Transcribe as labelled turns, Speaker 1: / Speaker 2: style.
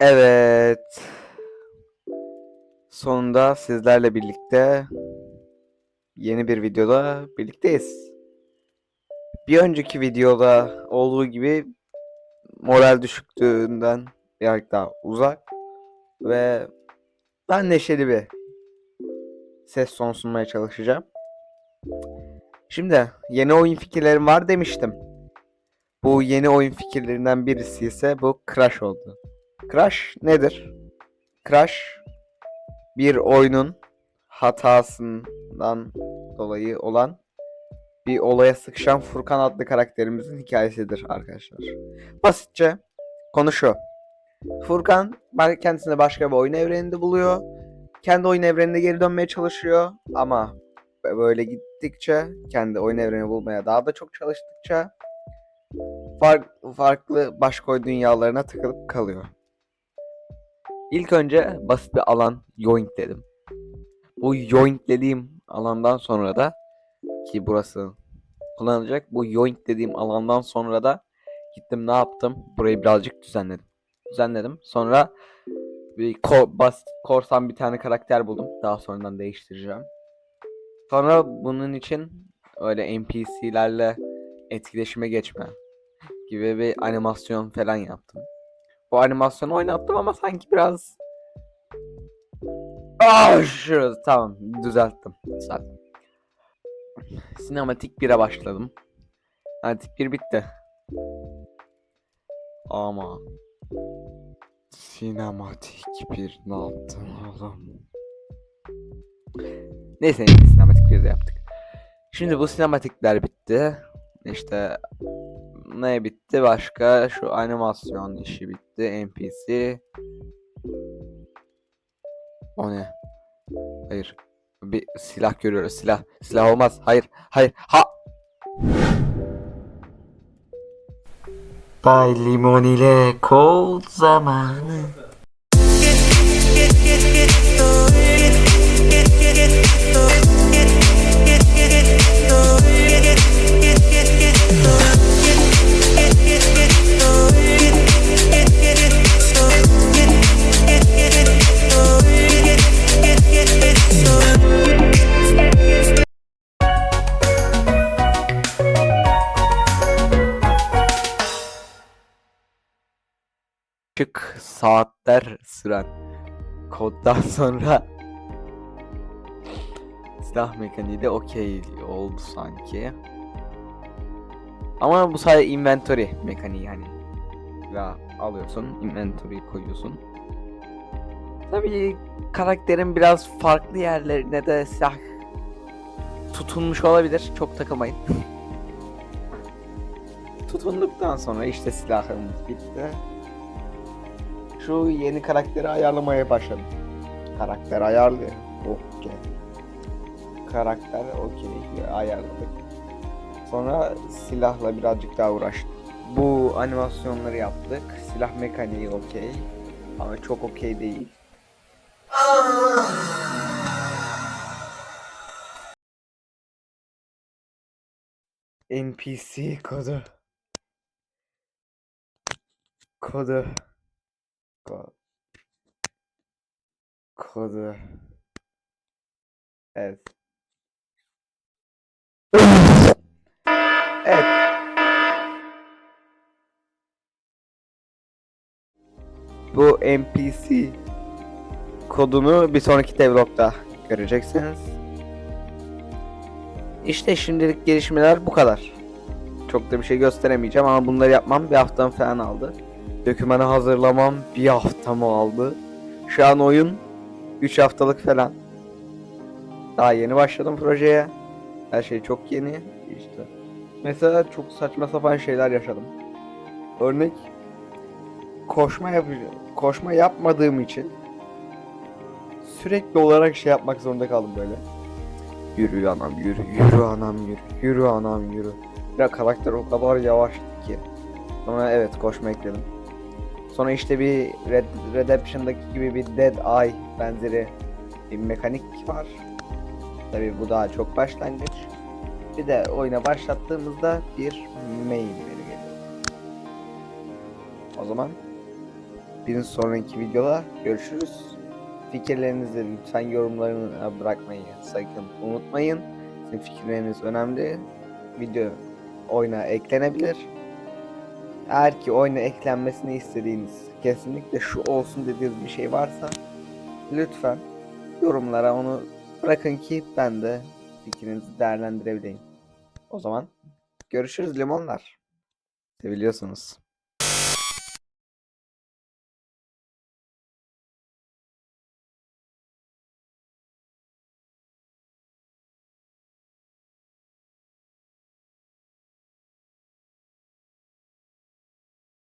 Speaker 1: Evet. Sonunda sizlerle birlikte yeni bir videoda birlikteyiz. Bir önceki videoda olduğu gibi moral düşüklüğünden birazcık daha uzak ve ben neşeli bir ses son sunmaya çalışacağım. Şimdi yeni oyun fikirlerim var demiştim. Bu yeni oyun fikirlerinden birisi ise bu Crash oldu. Crash nedir? Crash bir oyunun hatasından dolayı olan bir olaya sıkışan Furkan adlı karakterimizin hikayesidir arkadaşlar. Basitçe konu şu. Furkan kendisini başka bir oyun evreninde buluyor. Kendi oyun evrenine geri dönmeye çalışıyor ama böyle gittikçe kendi oyun evreni bulmaya daha da çok çalıştıkça farklı başka oyun dünyalarına takılıp kalıyor. İlk önce basit bir alan yoink dedim. Bu yoink dediğim alandan sonra da ki burası kullanılacak. Bu yoink dediğim alandan sonra da gittim ne yaptım? Burayı birazcık düzenledim. Düzenledim. Sonra bir ko- basit korsan bir tane karakter buldum. Daha sonradan değiştireceğim. Sonra bunun için öyle NPC'lerle etkileşime geçme gibi bir animasyon falan yaptım. Bu animasyonu oynattım ama sanki biraz Ah şurası tamam düzelttim. Düzelttim. Sinematik 1'e başladım. Sinematik 1 bitti. Ama Sinematik 1 ne yaptın oğlum? Neyse neyse sinematik 1'de yaptık. Şimdi bu sinematikler bitti. İşte ne bitti başka? Şu animasyon işi bitti. NPC. O ne? Hayır. Bir silah görüyoruz. Silah. Silah olmaz. Hayır. Hayır. Ha.
Speaker 2: Bay Limon ile kol zamanı.
Speaker 1: Çık saatler süren koddan sonra silah mekaniği de okey oldu sanki. Ama bu sadece inventory mekaniği yani. Ya alıyorsun, inventory'yi koyuyorsun. Tabii karakterin biraz farklı yerlerine de silah tutunmuş olabilir. Çok takılmayın. Tutunduktan sonra işte silahımız bitti. Şu yeni karakteri ayarlamaya başladım. Karakter ayarlıyor. Okey. Karakter okey ayarladık. Sonra silahla birazcık daha uğraştık. Bu animasyonları yaptık. Silah mekaniği okey. Ama çok okey değil. NPC kodu. Kodu. Ko- Kodu. Evet. Evet. Bu NPC kodunu bir sonraki devlogda göreceksiniz. İşte şimdilik gelişmeler bu kadar. Çok da bir şey gösteremeyeceğim ama bunları yapmam bir haftam falan aldı. Dokümanı hazırlamam bir haftamı aldı. Şu an oyun 3 haftalık falan. Daha yeni başladım projeye. Her şey çok yeni. İşte. Mesela çok saçma sapan şeyler yaşadım. Örnek koşma yapacağım. Koşma yapmadığım için sürekli olarak şey yapmak zorunda kaldım böyle. Yürü anam yürü, yürü anam yürü, yürü anam yürü. Ya karakter o kadar yavaştı ki. Sonra evet koşma ekledim. Sonra işte bir Red Redemption'daki gibi bir Dead Eye benzeri bir mekanik var. Tabii bu daha çok başlangıç. Bir de oyuna başlattığımızda bir main menü geliyor. O zaman Bir sonraki videoda görüşürüz. Fikirlerinizi lütfen yorumlarına bırakmayı sakın unutmayın. Sizin fikirleriniz önemli. Video oyuna eklenebilir. Eğer ki oyuna eklenmesini istediğiniz kesinlikle şu olsun dediğiniz bir şey varsa lütfen yorumlara onu bırakın ki ben de fikrinizi değerlendirebileyim. O zaman görüşürüz limonlar. Seviliyorsunuz.